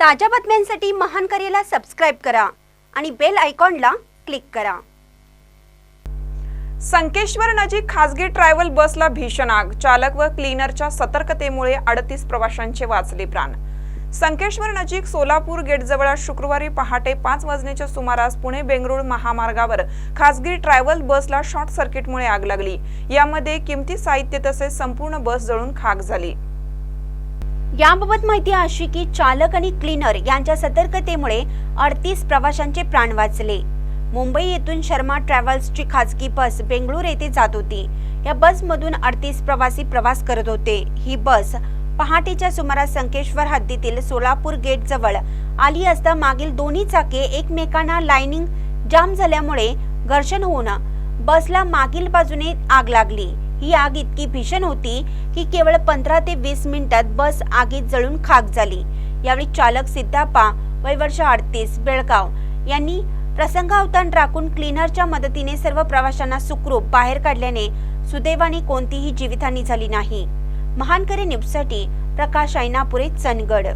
ताज्या बातम्यांसाठी महान करेला सबस्क्राईब करा आणि बेल आयकॉनला क्लिक करा. संकेश्वर नजीक खासगी ट्रॅव्हल बसला भीषण आग. चालक व क्लीनरच्या सतर्कतेमुळे अडतीस प्रवाशांचे वाचले प्राण. संकेश्वर नजीक सोलापूर गेटजवळ शुक्रवारी पहाटे पाच वाजण्याच्या सुमारास पुणे बेंगळुरू महामार्गावर खासगी ट्रॅव्हल बसला शॉर्ट सर्किटमुळे आग लागली. यामध्ये किमती साहित्य तसेच संपूर्ण बस जळून खाक झाली. याबाबत माहिती अशी की चालक आणि क्लीनर यांच्या सतर्कतेमुळे अडतीस प्रवाशांचे प्राण वाचले. मुंबई येथून शर्मा ट्रॅव्हल्सची खासगी बस बेंगळूर येथे जात होती. या बसमधून अडतीस प्रवासी प्रवास करत होते. ही बस पहाटेच्या सुमारास संकेश्वर हद्दीतील सोलापूर गेट जवळ आली असता मागील दोन्ही चाके एकमेकांना लाइनिंग जाम झाल्यामुळे घर्षण होऊन बसला मागील बाजूने आग लागली. ही आग इतकी भीषण होती की केवळ पंधरा ते वीस मिनिटात बस आगीत जळून खाक झाली. यावेळी चालक सिद्धापा वय वर्ष अडतीस बेळगाव यांनी प्रसंगावतान राखून क्लीनरच्या मदतीने सर्व प्रवाशांना सुखरूप बाहेर काढल्याने सुदैवाने कोणतीही जीवितहानी झाली नाही. महानकरी न्यूजसाठी प्रकाश ऐनापुरे चंदगड.